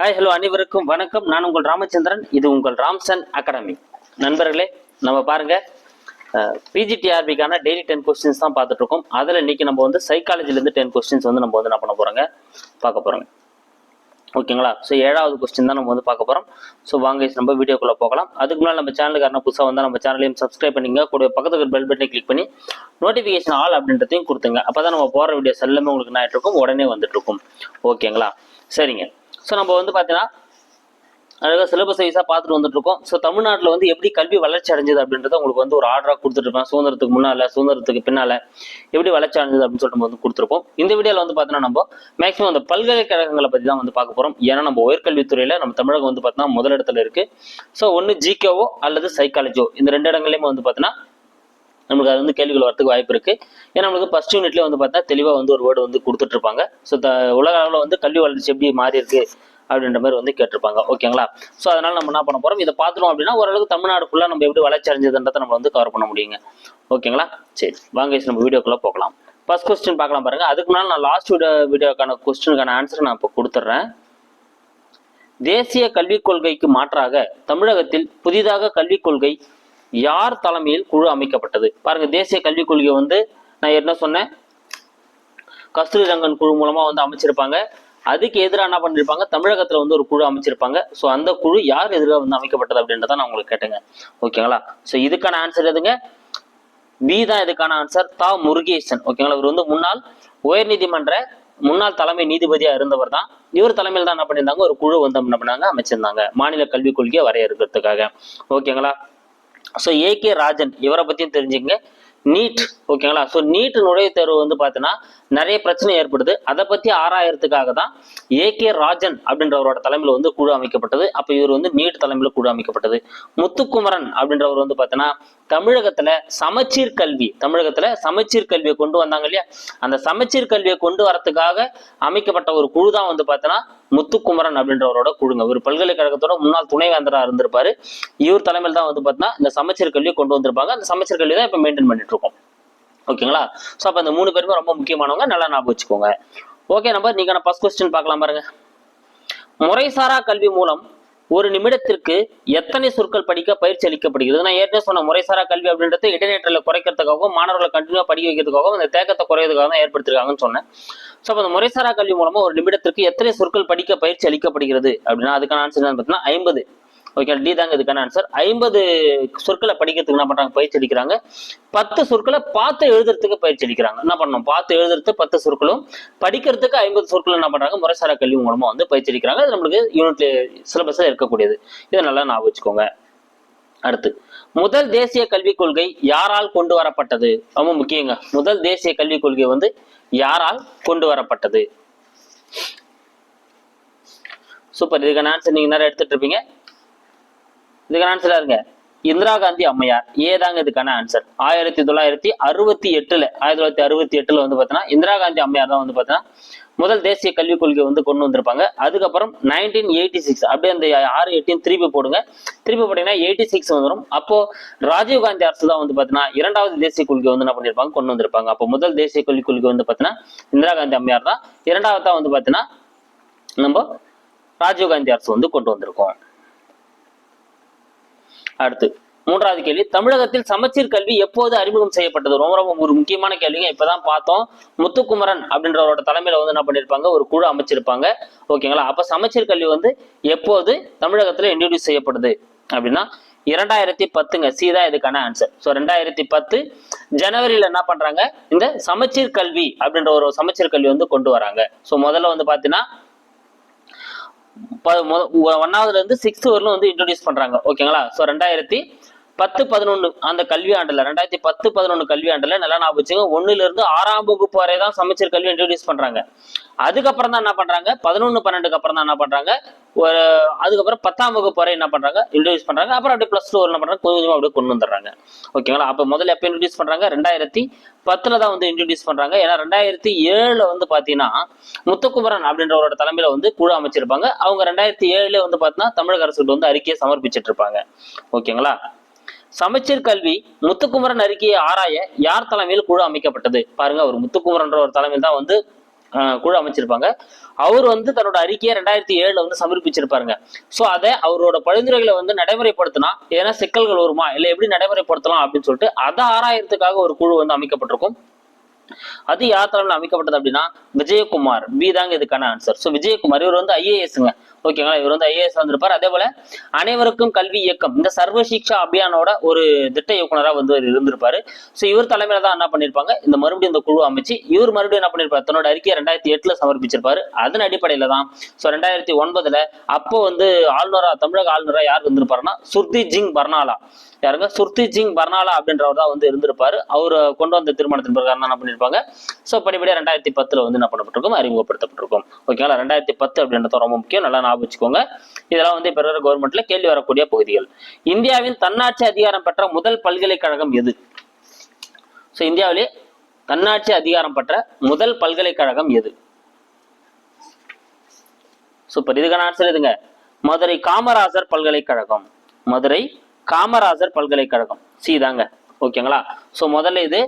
Hi hello அனைவருக்கும் வணக்கம். நான் உங்கள் ராமச்சந்திரன். இது உங்கள் ராம்சன் அகாடமி. நண்பர்களே நம்ம பாருங்க பிஜிடிஆர்பிக்கான டெய்லி டென் கொஸ்டின்ஸ் தான் பார்த்துட்டு இருக்கோம் அதில் இன்னைக்கு நம்ம வந்து சைக்காலஜிலேருந்து டென் கொஸ்டின்ஸ் வந்து நம்ம வந்து என்ன பண்ண போறோங்க? பார்க்க போறோங்க. ஓகேங்களா? ஸோ ஏழாவது கொஸ்டின் தான் நம்ம வந்து பார்க்க போகிறோம் ஸோ வாங்க நம்ம வீடியோக்குள்ளே போகலாம். அதுக்கு முன்னாடி நம்ம சேனலுக்கு யாரும் புதுசாக வந்தால் நம்ம சேனலையும் சப்ஸ்கிரைப் பண்ணிங்க. கூட பக்கத்துக்கு பெல் பட்டனை கிளிக் பண்ணி நோட்டிஃபிகேஷன் ஆல் அப்படின்றதையும் கொடுத்துங்க. அப்போ தான் நம்ம போகிற வீடியோஸ் எல்லாமே உங்களுக்கு என்ன ஆகிட்டு இருக்கும் உடனே வந்துட்டு இருக்கும் ஓகேங்களா? சரிங்க. ஸோ நம்ம வந்து பார்த்தீங்கன்னா அழகாக சிலபஸ் வைஸாக பார்த்துட்டு வந்துட்டு இருக்கோம் ஸோ தமிழ்நாட்டில் வந்து எப்படி கல்வி வளர்ச்சி அடைஞ்சது அப்படின்றத உங்களுக்கு வந்து ஒரு ஆர்டராக கொடுத்துட்ருப்பேன் சுதந்திரத்துக்கு முன்னால் சுதந்திரத்துக்கு பின்னால் எப்படி வளர்ச்சி அடைஞ்சது அப்படின்னு சொல்லிட்டு நம்ம வந்து கொடுத்துருப்போம். இந்த வீடியோவில் வந்து பார்த்தீங்கன்னா நம்ம மேக்ஸிமம் அந்த பல்கலைக்கழகங்களை பற்றி தான் வந்து பார்க்க போகிறோம் ஏன்னா நம்ம உயர்கல்வித்துறையில் நம்ம தமிழகம் வந்து பார்த்தீங்கன்னா முதலிடத்துல இருக்குது ஸோ ஒன்று ஜிகேவோ அல்லது சைக்காலஜியோ இந்த ரெண்டு இடங்கள்லையுமே வந்து பார்த்தீங்கன்னா நம்மளுக்கு அது வந்து கேள்விகள் வரதுக்கு வாய்ப்பு இருக்குது ஏன்னா நம்மளுக்கு ஃபர்ஸ்ட் யூனிட்லேயே வந்து பார்த்தா தெளிவாக வந்து ஒரு வேர்டு வந்து கொடுத்துட்ருப்பாங்க ஸோ த உலக அளவில் வந்து கல்வி வளர்ச்சி எப்படி மாறி இருக்குது அப்படின்ற மாதிரி வந்து கேட்டிருப்பாங்க. ஓகேங்களா ஸோ அதனால நம்ம என்ன பண்ண போகிறோம் இதை பார்த்துட்டோம் அப்படின்னா ஓரளவுக்கு தமிழ்நாடு ஃபுல்லாக நம்ம எப்படி வளர்ச்சி அடைஞ்சதுன்றதை நம்ம வந்து கவர் பண்ண முடியுங்க. ஓகேங்களா சரி வாங்க நம்ம வீடியோக்குள்ளே போகலாம். ஃபர்ஸ்ட் கொஸ்டின் பார்க்கலாம் பாருங்க. அதுக்கு முன்னால் நான் லாஸ்ட் வீடியோ வீடியோக்கான கொஸ்டினுக்கான ஆன்சர் நான் இப்போ கொடுத்துட்றேன். தேசிய கல்விக் கொள்கைக்கு மாற்றாக தமிழகத்தில் புதிதாக கல்விக் கொள்கை யார் தலைமையில் குழு அமைக்கப்பட்டது? பாருங்க தேசிய கல்விக் கொள்கை வந்து நான் என்ன சொன்னேன். கஸ்தூரி ரங்கன் குழு மூலமா வந்து அமைச்சிருப்பாங்க. அதுக்கு எதிராக என்ன பண்ணிருப்பாங்க? தமிழகத்துல வந்து ஒரு குழு அமைச்சிருப்பாங்க. ஸோ அந்த குழு யார் எதிராக வந்து அமைக்கப்பட்டது அப்படின்றத நான் உங்களுக்கு கேட்டேங்க. ஓகேங்களா? ஸோ இதுக்கான ஆன்சர் எதுங்க? பி தான் இதுக்கான ஆன்சர் தா முருகேசன். ஓகேங்களா? இவர் வந்து முன்னாள் உயர்நீதிமன்ற முன்னாள் தலைமை நீதிபதியா இருந்தவர் தான். இவர் தலைமையில் தான் என்ன பண்ணியிருந்தாங்க? ஒரு குழு வந்து என்ன பண்ணாங்க? அமைச்சிருந்தாங்க. மாநில கல்விக் கொள்கையை வரையறுக்கிறதுக்காக. ஓகேங்களா? ஸோ ஏ கே ராஜன் இவரை பற்றியும் தெரிஞ்சுங்க நீட் ஓகேங்களா? ஸோ நீட் நுழைவுத் தேர்வு வந்து பார்த்தீங்கன்னா நிறைய பிரச்சனை ஏற்படுது. அதை பற்றி ஆராயறதுக்காக தான் ஏ கே ராஜன் அப்படின்றவரோட தலைமையில் வந்து குழு அமைக்கப்பட்டது. அப்போ இவர் வந்து நீட் தலைமையில் குழு அமைக்கப்பட்டது. முத்துக்குமரன் அப்படின்றவர் வந்து பார்த்தீங்கன்னா தமிழகத்தில் சமச்சீர் கல்வி தமிழகத்தில் சமச்சீர் கல்வியை கொண்டு வந்தாங்க இல்லையா? அந்த சமச்சீர் கல்வியை கொண்டு வரத்துக்காக அமைக்கப்பட்ட ஒரு குழு தான் வந்து பார்த்தீங்கன்னா முத்துக்குமரன் அப்படின்றவரோட குழுங்க. ஒரு பல்கலைக்கழகத்தோட முன்னாள் துணைவேந்தராக இருந்திருப்பாரு. இவர் தலைமையில் தான் வந்து பார்த்தீங்கன்னா இந்த சமச்சீர் கல்வியை கொண்டு வந்திருப்பாங்க. அந்த சமச்சீர் கல்வி தான் இப்போ மெயின்டைன் பண்ணிட்டு இருக்கோம். ஓகேங்களா? ஸோ அப்போ அந்த மூணு பேருமே ரொம்ப முக்கியமானவங்க நல்லா ஞாபகம் வச்சுக்கோங்க. ஓகே நம்ம நீங்க ஃபர்ஸ்ட் கொஸ்டின் பார்க்கலாம் பாருங்க. முறைசாரா கல்வி மூலம் ஒரு நிமிடத்திற்கு எத்தனை சொற்கள் படிக்க பயிற்சி அளிக்கப்படுகிறது? நான் ஏற்கனவே சொன்ன முறைசாரா கல்வி அப்படின்றது இடைநேற்றல குறைக்கிறதுக்காகவும் மாணவர்களை கண்டினியூவாக படிக்க வைக்கிறதுக்காகவும் அந்த தேக்கத்தை குறைக்கிறதுக்காக தான் ஏற்படுத்திருக்காங்கன்னு சொன்னேன். ஸோ அப்போ அந்த முறைசாரா கல்வி மூலமா ஒரு நிமிடத்திற்கு எத்தனை சொற்கள் படிக்க பயிற்சி அளிக்கப்படுகிறது? அப்படின்னா அதுக்கான ஆன்சர் என்னன்னு பார்த்தீங்கன்னா ஐம்பது. ஓகே டி தாங்க இதுக்கான ஆன்சர் ஐம்பது சொற்களை படிக்கிறதுக்கு என்ன பண்றாங்க? பயிற்சி அளிக்கிறாங்க. பத்து சொற்களை பார்த்து எழுதுறதுக்கு பயிற்சி அளிக்கிறாங்க. என்ன பண்ணணும்? பார்த்து எழுதுறது பத்து சொற்களும் படிக்கிறதுக்கு ஐம்பது சொற்கள் என்ன பண்றாங்க? முறைசாரா கல்வி மூலமா வந்து பயிற்சி அளிக்கிறாங்க. அது நம்மளுக்கு யூனிட்ல சிலபஸ்ல இருக்கக்கூடியது. இதை நல்லா ஞாபகம் வச்சுக்கோங்க. அடுத்து முதல் தேசிய கல்விக் கொள்கை யாரால் கொண்டு வரப்பட்டது? ரொம்ப முக்கியங்க. முதல் தேசிய கல்விக் கொள்கை வந்து யாரால் கொண்டு வரப்பட்டது? சூப்பர். இதுக்கான ஆன்சர் நீங்க நேரம் எடுத்துட்டு இருப்பீங்க. இதுக்கான ஆன்சர் இருங்க. இந்திரா காந்தி அம்மையார் ஏதாங்க இதுக்கான ஆன்சர் ஆயிரத்தி தொள்ளாயிரத்தி அறுபத்தி எட்டுல ஆயிரத்தி தொள்ளாயிரத்தி அறுபத்தி எட்டுல வந்து பாத்தீங்கன்னா இந்திரா காந்தி அம்மையார் தான் வந்து பாத்தீங்கன்னா முதல் தேசிய கல்விக் கொள்கை வந்து கொண்டு வந்திருப்பாங்க. அதுக்கப்புறம் நைன்டீன் எயிட்டி சிக்ஸ் அப்படியே அந்த ஆறு எட்டையும் திருப்பி போடுங்க. திருப்பி போட்டீங்கன்னா எயிட்டி சிக்ஸ் வந்துடும் அப்போ ராஜீவ் காந்தி அரசு தான் வந்து பாத்தீங்கன்னா இரண்டாவது தேசிய கொள்கை வந்து என்ன பண்ணிருப்பாங்க கொண்டு வந்திருப்பாங்க. அப்போ முதல் தேசிய கல்விக் கொள்கை வந்து பாத்தீங்கன்னா இந்திரா காந்தி அம்மையார் தான். இரண்டாவது தான் வந்து பாத்தீங்கன்னா நம்ம ராஜீவ் காந்தி அரசு வந்து கொண்டு வந்திருக்கோம். அடுத்து மூன்றாவது கேள்வி தமிழகத்தில் சமச்சீர் கல்வி எப்போது அறிமுகம் செய்யப்பட்டது? ரொம்ப ரொம்ப ஒரு முக்கியமான கேள்விங்க. இப்பதான் பார்த்தோம். முத்துக்குமரன் அப்படின்றவரோட தலைமையில வந்து என்ன பண்ணிருப்பாங்க ஒரு குழு அமைச்சிருப்பாங்க. ஓகேங்களா? அப்ப சமச்சீர் கல்வி வந்து எப்போது தமிழகத்துல இன்ட்ரடியூஸ் செய்யப்படுது? அப்படின்னா இரண்டாயிரத்தி பத்துங்க. சீதா இதுக்கான ஆன்சர் ஸோ ரெண்டாயிரத்தி பத்து ஜனவரியில என்ன பண்றாங்க? இந்த சமச்சீர் கல்வி அப்படின்ற ஒரு சமச்சீர் கல்வி வந்து கொண்டு வராங்க. ஸோ முதல்ல வந்து பாத்தீங்கன்னா ஒன்னாவதுல இருந்து சிக்ஸ்த் வரலும் வந்து இன்ட்ரோடியூஸ் பண்றாங்க. ஓகேங்களா ஸோ ரெண்டாயிரத்தி பத்து பதினொன்று அந்த கல்வி ஆண்டில் ரெண்டாயிரத்தி பத்து பதினொன்று கல்வி ஆண்டில் நல்லா நான் வச்சுங்க ஒன்றுலேருந்து ஆறாம் வகுப்பு வரை தான் சமைச்சர் கல்வி இன்ட்ரடியூஸ் பண்ணுறாங்க அதுக்கப்புறம் தான் என்ன பண்ணுறாங்க பதினொன்று பன்னெண்டுக்கு அப்புறம் தான் என்ன பண்ணுறாங்க ஒரு அதுக்கப்புறம் பத்தாம் வகுப்பு வரை என்ன பண்ணுறாங்க இன்ட்ரடியூஸ் பண்ணுறாங்க அப்புறம் அப்படியே ப்ளஸ் டூ என்ன பண்ணுறாங்க கொஞ்சம் அப்படியே கொண்டு வந்துடுறாங்க. ஓகேங்களா அப்போ முதல்ல எப்போ இன்ட்ரடியூஸ் பண்ணுறாங்க ரெண்டாயிரத்தி பத்தில் தான் வந்து இன்ட்ரடியூஸ் பண்ணுறாங்க ஏன்னா ரெண்டாயிரத்தி ஏழில் வந்து பார்த்தீங்கன்னா முத்துக்குமரன் அப்படின்றவரோட தலைமையில் வந்து குழு அமைச்சிருப்பாங்க. அவங்க ரெண்டாயிரத்தி ஏழில் வந்து பார்த்தீங்கன்னா தமிழக அரசுக்கு வந்து அறிக்கையை சமர்ப்பிச்சிட்டு இருப்பாங்க. ஓகேங்களா சமச்சீர் கல்வி முத்துக்குமரன் அறிக்கையை ஆராய யார் தலைமையில் குழு அமைக்கப்பட்டது? பாருங்க அவர் முத்துக்குமரன்ற ஒரு தலைமையில் தான் வந்து குழு அமைச்சிருப்பாங்க. அவர் வந்து தன்னோட அறிக்கையை ரெண்டாயிரத்தி ஏழுல வந்து சமர்ப்பிச்சிருப்பாருங்க. ஸோ அதை அவரோட பரிந்துரைகளை வந்து நடைமுறைப்படுத்தினா ஏன்னா சிக்கல்கள் வருமா? இல்லை எப்படி நடைமுறைப்படுத்தலாம் அப்படின்னு சொல்லிட்டு அதை ஆராயறதுக்காக ஒரு குழு வந்து அமைக்கப்பட்டிருக்கும். அது யார் தலைமையில் அமைக்கப்பட்டது அப்படின்னா விஜயகுமார். பி தாங்க இதுக்கான ஆன்சர் ஸோ விஜயகுமார் இவர் வந்து ஐஏஎஸ்ங்க ஓகேங்களா இவர் வந்து ஐஏஎஸ் வந்திருப்பார். அதே போல அனைவருக்கும் கல்வி இயக்கம் இந்த சர்வ சிக்ஷா அபியானோட ஒரு திட்ட இயக்குனரா வந்து இவர் இருந்திருப்பாரு. ஸோ இவர் தலைமையில தான் என்ன பண்ணிருப்பாங்க? இந்த மறுபடியும் இந்த குழு அமைச்சு இவர் மறுபடியும் என்ன பண்ணிருப்பாரு? தன்னோட அறிக்கையை ரெண்டாயிரத்தி எட்டுல சமர்ப்பிச்சிருப்பாரு. அதன் அடிப்படையில தான் ஸோ ரெண்டாயிரத்தி ஒன்பதுல அப்போ வந்து ஆளுநரா தமிழக ஆளுநரா யார் இருந்திருப்பாருன்னா சுர்தி ஜிங் பர்னாலா. யாருங்க? சுர்தி ஜிங் பர்னாலா அப்படின்றவர் தான் வந்து இருந்திருப்பாரு. அவர் கொண்டு வந்த திருமணத்தின் பிரகாரம் தான் என்ன பண்ணிருப்பாங்க ஸோ படிப்படியாக ரெண்டாயிரத்தி பத்தில் வந்து என்ன பண்ணப்பட்டிருக்கும்? அறிமுகப்படுத்தப்பட்டிருக்கும். ஓகேங்களா ரெண்டாயிரத்தி பத்து அப்படின்றது ரொம்ப முக்கியம். நல்லா ஞாபகம் வச்சுக்கோங்க. இதெல்லாம் வந்து இப்போ கவர்மெண்ட்ல கேள்வி வரக்கூடிய பகுதிகள். இந்தியாவின் தன்னாட்சி அதிகாரம் பெற்ற முதல் பல்கலைக்கழகம் எது? ஸோ இந்தியாவிலே தன்னாட்சி அதிகாரம் பெற்ற முதல் பல்கலைக்கழகம் எது? சூப்பர் இதுக்கான ஆன்சர் எதுங்க மதுரை காமராஜர் பல்கலைக்கழகம். மதுரை காமராஜர் பல்கலைக்கழகம். சி தாங்க. ஓகேங்களா ஸோ முதல்ல இது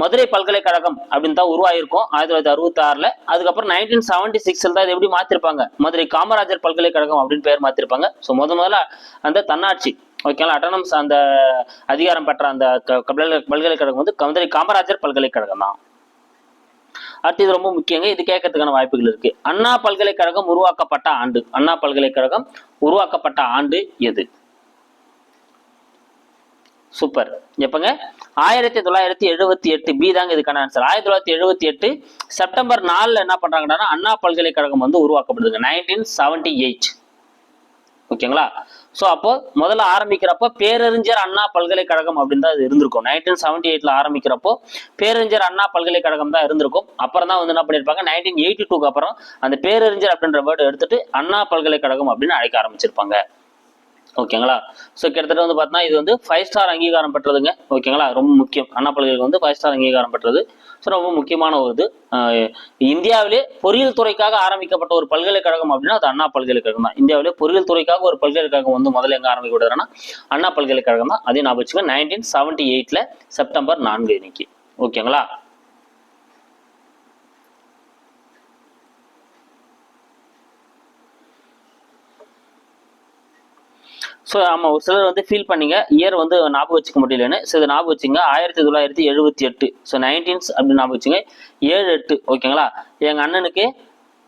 மதுரை பல்கலைக்கழகம் அப்படின்னு தான் உருவாயிருக்கும் ஆயிரத்தி தொள்ளாயிரத்தி அறுபத்தி ஆறுல அதுக்கப்புறம் நைன்டீன் செவன்டி சிக்ஸ்ல தான் இது எப்படி மாத்திருப்பாங்க? மதுரை காமராஜர் பல்கலைக்கழகம் அப்படின்னு பேர் மாத்திருப்பாங்க. ஸோ முத முதல்ல அந்த தன்னாட்சி ஓகேங்களா அட்டனம்ஸ் அந்த அதிகாரம் பெற்ற அந்த பல்கலைக்கழகம் வந்து மதுரை காமராஜர் பல்கலைக்கழகம் தான். அடுத்து இது ரொம்ப முக்கியங்க இது கேட்கறதுக்கான வாய்ப்புகள் இருக்கு. அண்ணா பல்கலைக்கழகம் உருவாக்கப்பட்ட ஆண்டு அண்ணா பல்கலைக்கழகம் உருவாக்கப்பட்ட ஆண்டு எது? சூப்பர். எப்பங்க ஆயிரத்தி தொள்ளாயிரத்தி எழுபத்தி எட்டு பி தாங்க இதுக்கான ஆன்சர் ஆயிரத்தி தொள்ளாயிரத்தி எழுபத்தி எட்டு செப்டம்பர் நாலில் என்ன பண்றாங்கன்னா அண்ணா பல்கலைக்கழகம் வந்து உருவாக்கப்படுதுங்க. நைன்டீன் செவன்டி எயிட் ஓகேங்களா? ஸோ அப்போ முதல்ல ஆரம்பிக்கிறப்போ பேரறிஞர் அண்ணா பல்கலைக்கழகம் அப்படின்னு தான் இது இருந்திருக்கும். நைன்டீன் செவன்டி எயிட்ல ஆரம்பிக்கிறப்போ பேரறிஞர் அண்ணா பல்கலைக்கழகம் தான் இருந்திருக்கும். அப்புறம் தான் வந்து என்ன பண்ணியிருப்பாங்க நைன்டீன் எயிட்டி டூக்கு அப்புறம் அந்த பேரறிஞர் அப்படின்ற வேர்டு எடுத்துட்டு அண்ணா பல்கலைக்கழகம் அப்படின்னு அழைக்க ஆரம்பிச்சிருப்பாங்க. ஓகேங்களா? ஸோ கிட்டத்தட்ட வந்து பார்த்தீங்கன்னா இது வந்து ஃபைவ் ஸ்டார் அங்கீகாரம் பெற்றதுங்க. ஓகேங்களா? ரொம்ப முக்கியம். அண்ணா பல்கலைக்கழகம் வந்து ஃபைவ் ஸ்டார் அங்கீகாரம் பெற்றது. ஸோ ரொம்ப முக்கியமான ஒரு இது. இந்தியாவிலே பொறியியல் துறைக்காக ஆரம்பிக்கப்பட்ட ஒரு பல்கலைக்கழகம் அப்படின்னா அது அண்ணா பல்கலைக்கழகம் தான். இந்தியாவிலே பொறியியல் துறைக்காக ஒரு பல்கலைக்கழகம் வந்து முதல்ல எங்கே ஆரம்பிக்கப்படுதுன்னா அண்ணா பல்கலைக்கழகம் தான். அதையும் நான் வச்சுக்கோங்க நைன்டீன் செவன்டி எயிட்டில் செப்டம்பர் நான்கு இன்னைக்கு ஓகேங்களா? ஸோ ஆமாம் ஒரு சிலர் வந்து ஃபீல் பண்ணீங்க இயர் வந்து ஞாபகம் வச்சுக்க முடியலன்னு. ஸோ இதை ஞாபகம் வச்சுங்க ஆயிரத்தி தொள்ளாயிரத்தி எழுபத்தி எட்டு. ஸோ நைன்டீன்ஸ் அப்படின்னு ஞாபகம் வச்சுங்க ஏழு எட்டு ஓகேங்களா? எங்கள் அண்ணனுக்கு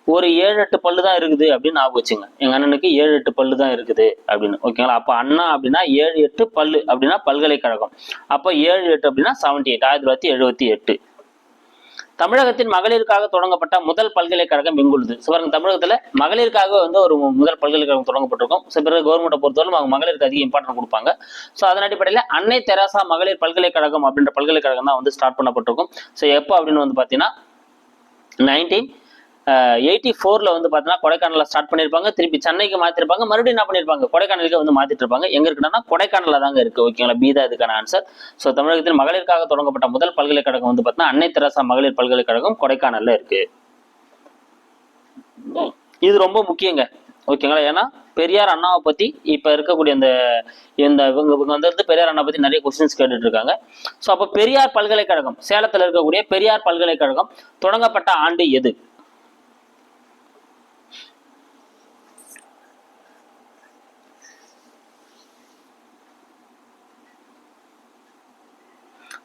ஒரு ஏழு எட்டு பல்லு தான் இருக்குது அப்படின்னு ஞாபகம் வச்சுங்க. எங்கள் அண்ணனுக்கு ஏழு எட்டு பல்லு தான் இருக்குது அப்படின்னு ஓகேங்களா? அப்போ அண்ணா அப்படின்னா ஏழு எட்டு பல்லு அப்படின்னா பல்கலைக்கழகம். அப்போ ஏழு எட்டு அப்படின்னா செவன்டி எயிட் ஆயிரத்தி தொள்ளாயிரத்தி எழுபத்தி எட்டு. தமிழகத்தின் மகளிருக்காக தொடங்கப்பட்ட முதல் பல்கலைக்கழகம் இங்குள்ளது. ஸோ பாருங்க தமிழகத்துல மகளிருக்காக வந்து ஒரு முதல் பல்கலைக்கழகம் தொடங்கப்பட்டிருக்கும். ஸோ பிறகு கவர்மெண்ட்டை பொறுத்தவரை அவங்க மகளிருக்கு அதிக இம்பார்ட்டன்ட் கொடுப்பாங்க. ஸோ அதன் அடிப்படையில் அன்னை தெரசா மகளிர் பல்கலைக்கழகம் அப்படின்ற பல்கலைக்கழகம் தான் வந்து ஸ்டார்ட் பண்ணப்பட்டிருக்கும். ஸோ எப்போ அப்படின்னு வந்து பார்த்தீங்கன்னா நைன்டீன் எயிட்டி ஃபோரில் வந்து பார்த்தீங்கன்னா கொடைக்கானலில் ஸ்டார்ட் பண்ணியிருப்பாங்க திருப்பி சென்னைக்கு மாற்றிருப்பாங்க மறுபடியும் என்ன பண்ணியிருப்பாங்க கொடைக்கானலுக்கு வந்து மாற்றிட்டு இருப்பாங்க எங்கே இருக்குன்னா கொடைக்கானலில் தாங்க இருக்குது ஓகேங்களா பி தான் இதுக்கான ஆன்சர் ஸோ தமிழகத்தில் மகளிருக்காக தொடங்கப்பட்ட முதல் பல்கலைக்கழகம் வந்து பார்த்தீங்கன்னா அன்னை தெரசா மகளிர் பல்கலைக்கழகம் கொடைக்கானலில் இருக்குது இது ரொம்ப முக்கியங்க. ஓகேங்களா ஏன்னா பெரியார் அண்ணாவை பத்தி இப்ப இருக்கக்கூடிய இந்த இந்த இவங்க இவங்க வந்து பெரியார் அண்ணா பத்தி நிறைய கொஸ்டின்ஸ் கேட்டுட்டு இருக்காங்க ஸோ அப்போ பெரியார் பல்கலைக்கழகம் சேலத்தில் இருக்கக்கூடிய பெரியார் பல்கலைக்கழகம் தொடங்கப்பட்ட ஆண்டு எது?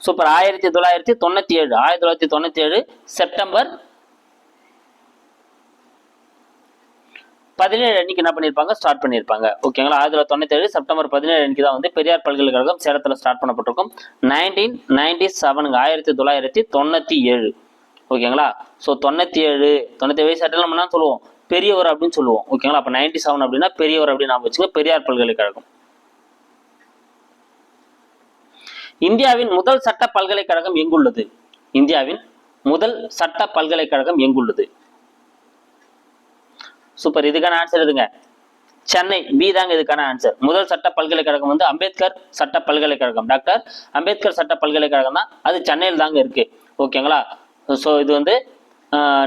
சூப்பர். ஆயிரத்தி தொள்ளாயிரத்தி தொண்ணூத்தி ஏழு ஆயிரத்தி தொள்ளாயிரத்தி தொண்ணூத்தி ஏழு செப்டம்பர் பதினேழு அன்னைக்கு என்ன பண்ணியிருப்பாங்க ஸ்டார்ட் பண்ணியிருப்பாங்க ஓகேங்களா ஆயிரத்தி தொள்ளாயிரத்தி தொண்ணூத்தி ஏழு செப்டம்பர் பதினேழு அன்னைக்கு தான் வந்து பெரியார் பல்கலைக்கழகம் சேலத்தில் ஸ்டார்ட் பண்ணப்பட்டிருக்கும். நைன்டீன் நைன்டி செவனுங்க ஆயிரத்தி தொள்ளாயிரத்தி தொண்ணூத்தி ஏழு ஓகேங்களா ஸோ தொண்ணூத்தி ஏழு தொண்ணூத்தி ஏழு வயசு நம்ம என்ன சொல்லுவோம்? பெரியவர் அப்படின்னு சொல்லுவோம். ஓகேங்களா அப்போ நைன்டி செவன் அப்படின்னா பெரியவர் அப்படின்னு நான் வச்சுங்க பெரியார் பல்கலைக்கழகம். இந்தியாவின் முதல் சட்ட பல்கலைக்கழகம் எங்குள்ளது? இந்தியாவின் முதல் சட்ட பல்கலைக்கழகம் எங்குள்ளது? சூப்பர் இதுக்கான ஆன்சர் எதுங்க சென்னை பி தாங்க இதுக்கான ஆன்சர் முதல் சட்ட பல்கலைக்கழகம் வந்து அம்பேத்கர் சட்ட பல்கலைக்கழகம். டாக்டர் அம்பேத்கர் சட்ட பல்கலைக்கழகம் தான். அது சென்னையில் தாங்க இருக்கு. ஓகேங்களா ஸோ இது வந்து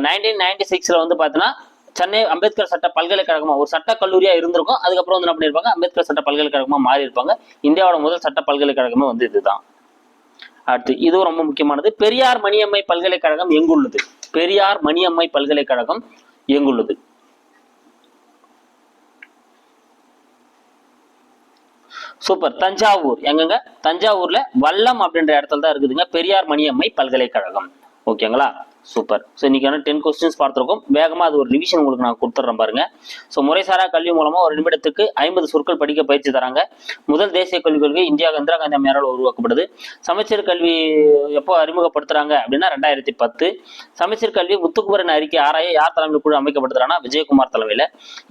நைன்டீன் நைன்டி சிக்ஸில் வந்து பார்த்தீங்கன்னா சென்னை அம்பேத்கர் சட்ட பல்கலைக்கழகமா ஒரு சட்ட கல்லூரியா இருந்திருக்கும். அதுக்கப்புறம் வந்து என்ன பண்ணியிருப்பாங்க? அம்பேத்கர் சட்ட பல்கலைக்கழகமா மாறி இருப்பாங்க இந்தியாவோட முதல் சட்ட பல்கலைக்கழகமே வந்து இதுதான். அடுத்து இதுவும் ரொம்ப முக்கியமானது. பெரியார் மணியம்மை பல்கலைக்கழகம் எங்குள்ளது? பெரியார் மணியம்மை பல்கலைக்கழகம் எங்குள்ளது? சூப்பர். தஞ்சாவூர். எங்கங்க? தஞ்சாவூர்ல வல்லம் அப்படின்ற இடத்துல தான் இருக்குதுங்க. பெரியார் மணியம்மை பல்கலைக்கழகம். ஓகேங்களா? சூப்பர் ஸோ இன்றைக்கான டென் கொஸ்டின்ஸ் பார்த்துருக்கோம். வேகமாக அது ஒரு ரிவிஷன் உங்களுக்கு நான் கொடுத்துட்றேன் பாருங்க. ஸோ முறைசாரா கல்வி மூலமாக ஒரு நிமிடத்துக்கு ஐம்பது சொற்கள் படிக்க பயிற்சி தராங்க. முதல் தேசிய கல்விக் கொள்கை இந்தியா இந்திரா காந்தி அம்மையாரால் உருவாக்கப்படுது. சமச்சீர் கல்வி எப்போ அறிமுகப்படுத்துகிறாங்க அப்படின்னா ரெண்டாயிரத்தி பத்து. சமச்சீர் கல்வி முத்துக்குமரன் அறிக்கை ஆராய யார் தலைமையில் குழு அமைக்கப்படுத்துறாங்கன்னா விஜயகுமார் தலைமையில்.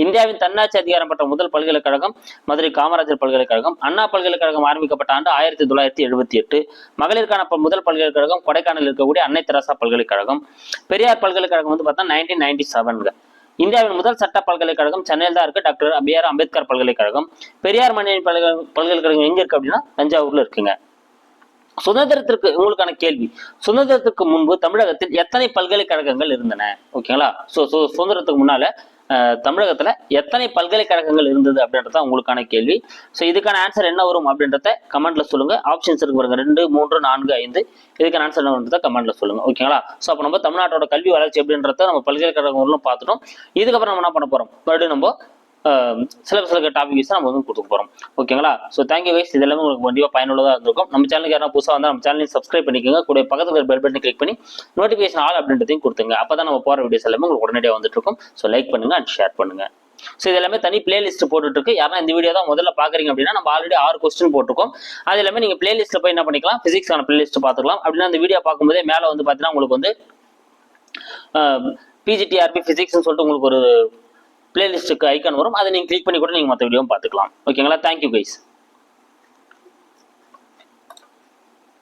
இந்தியாவின் தன்னாட்சி அதிகாரம் பெற்ற முதல் பல்கலைக்கழகம் மதுரை காமராஜர் பல்கலைக்கழகம். அண்ணா பல்கலைக்கழகம் ஆரம்பிக்கப்பட்ட ஆண்டு ஆயிரத்தி தொள்ளாயிரத்தி எழுபத்தி எட்டு. மகளிருக்கான முதல் பல்கலைக்கழகம் கொடைக்கானல் இருக்கக்கூடிய அன்னை தெரசா பல்கலைக்கழகம். பெரியார் பல்கலைக்கழகம் வந்து பார்த்தா நைன்டீன் நைன்டி இந்தியாவின் முதல் சட்ட பல்கலைக்கழகம் சென்னையில் தான் இருக்கு. டாக்டர் பி ஆர் அம்பேத்கர் பல்கலைக்கழகம். பெரியார் மணியன் பல்கலை பல்கலைக்கழகம் எங்க இருக்கு அப்படின்னா தஞ்சாவூர்ல இருக்குங்க. சுதந்திரத்திற்கு உங்களுக்கான கேள்வி. சுதந்திரத்துக்கு முன்பு தமிழகத்தில் எத்தனை பல்கலைக்கழகங்கள் இருந்தன? ஓகேங்களா? ஸோ சுதந்திரத்துக்கு முன்னால தமிழகத்தில் எத்தனை பல்கலைக்கழகங்கள் இருந்தது அப்படின்றத உங்களுக்கான கேள்வி. ஸோ இதுக்கான ஆன்சர் என்ன வரும் அப்படின்றத கமெண்ட்ல சொல்லுங்க. ஆப்ஷன்ஸ் இருக்கு பாருங்க. ரெண்டு மூன்று நான்கு ஐந்து. இதுக்கான ஆன்சர் என்ன வரும்ன்றத கமெண்ட்ல சொல்லுங்க. ஓகேங்களா ஸோ அப்போ நம்ம தமிழ்நாட்டோட கல்வி வளர்ச்சி அப்படின்றத நம்ம பல்கலைக்கழகங்களும் பார்த்துட்டோம். இதுக்கப்புறம் நம்ம என்ன பண்ண போறோம்? மறுபடியும் நம்ம சில இருக்க டாபிக்ஸ் நம்ம வந்து கொடுக்க போறோம். ஓகேங்களா ஸோ தேங்க்யூ வைஸ் இது எல்லாமே உங்களுக்கு கண்டிப்பாக பயனுள்ளதாக இருந்திருக்கும். நம்ம சேனலுக்கு யாரும் புதுசாக வந்தால் நம்ம சேனலையும் சப்ஸ்கிரைப் பண்ணிக்கோங்க. கூட பக்கத்தில் பெல் பட்டன் கிளிக் பண்ணி நோட்டிஃபிகேஷன் ஆல் அப்படின்றதையும் கொடுத்துங்க அப்போ தான் நம்ம போகிற வீடியோஸ் எல்லாமே உங்களுக்கு உடனடியாக வந்துட்டு இருக்கும். ஸோ லைக் பண்ணுங்க அண்ட் ஷேர் பண்ணுங்க. ஸோ இது எல்லாமே தனி பிளேலிஸ்ட் போட்டுருக்கு யாரா இந்த வீடியோ தான் முதல்ல பாக்குறீங்க அப்படின்னா நம்ம ஆல்ரெடி ஆறு கொஸ்டின் போட்டிருக்கோம். அது எல்லாமே நீங்க பிளேலிஸ்ட்ல போய் என்ன பண்ணிக்கலாம்? பிசிக்ஸ்க்கான பிளேலிஸ்ட் பார்த்துக்கலாம். அப்படின்னா அந்த வீடியோ பார்க்கும்போதே மேலே வந்து பார்த்தீங்கன்னா உங்களுக்கு வந்து பிஜிடிஆர்பி ஃபிசிக்ஸ்னு சொல்லிட்டு உங்களுக்கு ஒரு பிளேலிஸ்ட்டுக்கு ஐக்கான் வரும். அதை நீங்கள் கிளிக் பண்ணி கூட நீங்கள் மற்ற வீடியோவும் பார்த்துக்கலாம். ஓகேங்களா தேங்க்யூ கைஸ்